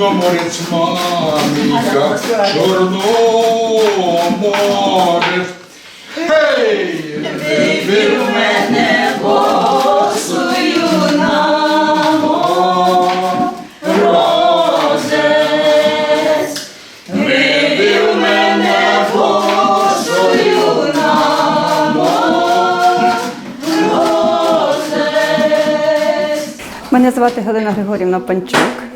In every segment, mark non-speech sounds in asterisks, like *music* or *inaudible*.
Чорноморець, маміка, Чорноморець. Гей, вибір мене Босую намо розець, вибив мене босую намо розець. Мене звати Галина Григорівна Панчук.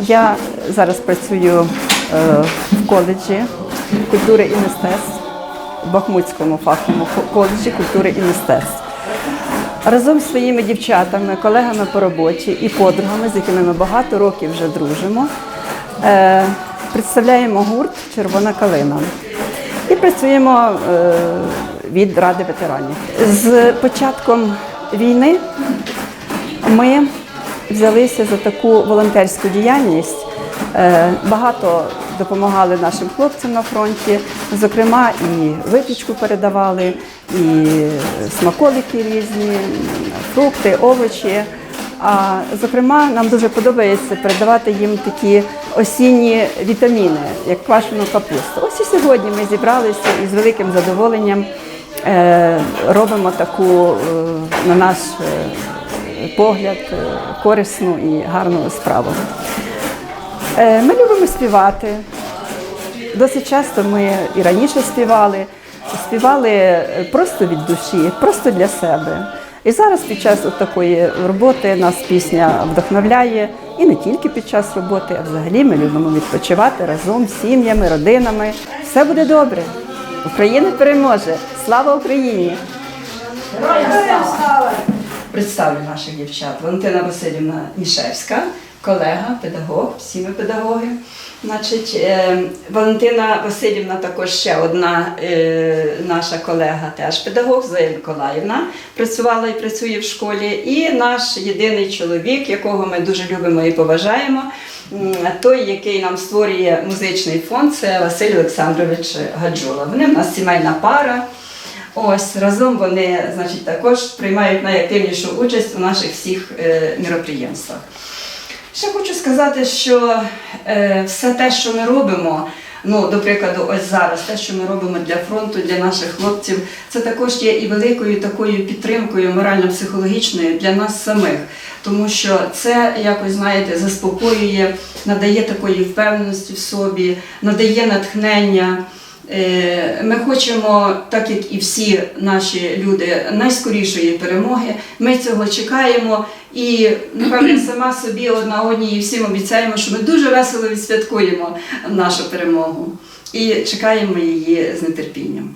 Я зараз працюю е, в коледжі культури і мистецтв, в Бахмутському фаховому коледжі культури і мистецтв. Разом з своїми дівчатами, колегами по роботі і подругами, з якими ми багато років вже дружимо, е, представляємо гурт Червона калина і працюємо е, від Ради ветеранів. З початком війни ми взялися за таку волонтерську діяльність. Е, Багато допомагали нашим хлопцям на фронті. Зокрема, і випічку передавали, і смаколики різні, фрукти, овочі. А зокрема, нам дуже подобається передавати їм такі осінні вітаміни, як квашену капусту. Ось і сьогодні ми зібралися і з великим задоволенням е, робимо таку, е, на наш погляд, е, корисну і гарну справу. Е, Ми любимо співати. Досить часто ми і раніше співали, співали просто від душі, просто для себе. І зараз під час такої роботи нас пісня вдохновляє і не тільки під час роботи, а взагалі ми любимо відпочивати разом з сім'ями, родинами. Все буде добре. Україна переможе. Слава Україні! Представлю наших дівчат. Валентина Васильівна Нішевська, колега, педагог, всі ми педагоги. Значить, е, Валентина Васильівна також ще одна е, наша колега, теж педагог, Зоя Миколаївна, працювала і працює в школі. І наш єдиний чоловік, якого ми дуже любимо і поважаємо, той, який нам створює музичний фонд, це Василь Олександрович Гаджула. Вони в нас сімейна пара. Ось разом вони, значить, також приймають найактивнішу участь у наших всіх е, міроприємствах. Ще хочу сказати, що е, все те, що ми робимо, ну, до прикладу, ось зараз, те, що ми робимо для фронту, для наших хлопців, це також є і великою такою підтримкою морально-психологічною для нас самих. Тому що це якось, знаєте, заспокоює, надає такої впевненості в собі, надає натхнення. Е, Ми хочемо, так як і всі наші люди, найскорішої перемоги. Ми цього чекаємо і, напевно, *clears throat* сама собі одна одній і всім обіцяємо, що ми дуже весело відсвяткуємо нашу перемогу і чекаємо її з нетерпінням.